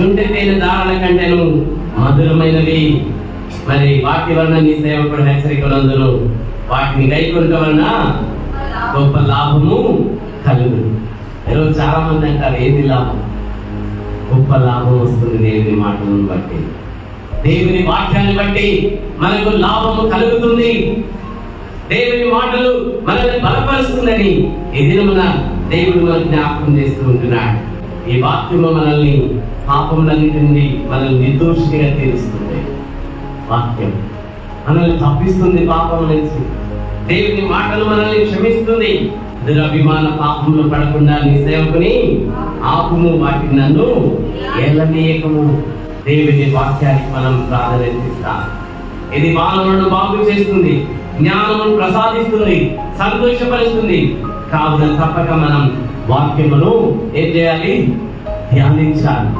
చుండి తేలి దారుల కంటేను మధురమైనవి. మరి వాటి వలన నీ సేవకుడు హెచ్చరికలందును వాటిని గైకొనటం వలన గొప్ప లాభము కలుగు ఈరోజు చాలా మంది అంటారు ఏది లాభం? గొప్ప లాభం వస్తుంది దేవుని మాటలను బట్టి. దేవుని వాక్యాన్ని బట్టి మనకు లాభము కలుగుతుంది. దేవుని మాటలు మనల్ని బలపరుస్తుందని ఈ మన దేవుడు మనల్ని జ్ఞాపకం చేస్తూ ఉంటున్నాడు. ఈ వాక్యము మనల్ని పాపములన్నిటి నుండి మనల్ని నిర్దోషిగా తీరుస్తుంది. వాక్యం. మనల్ని తప్పిస్తుంది పాపం నుంచి. దేవుని మాటలు మనల్ని క్షమిస్తుంది. దురభిమాన పాపంలో పడకుండా నీ సేవకుని ఆపుము వాటిని నన్ను ఏలనీయకము. దేవుని వాక్యానికి మనం ప్రాధాన్యత ఇది బాలములను బాగు చేస్తుంది జ్ఞానమును ప్రసాదిస్తుంది సంతోషపరుస్తుంది. కావున తప్పక మనం వాక్యమును ఏం చేయాలి? ధ్యానించాలి.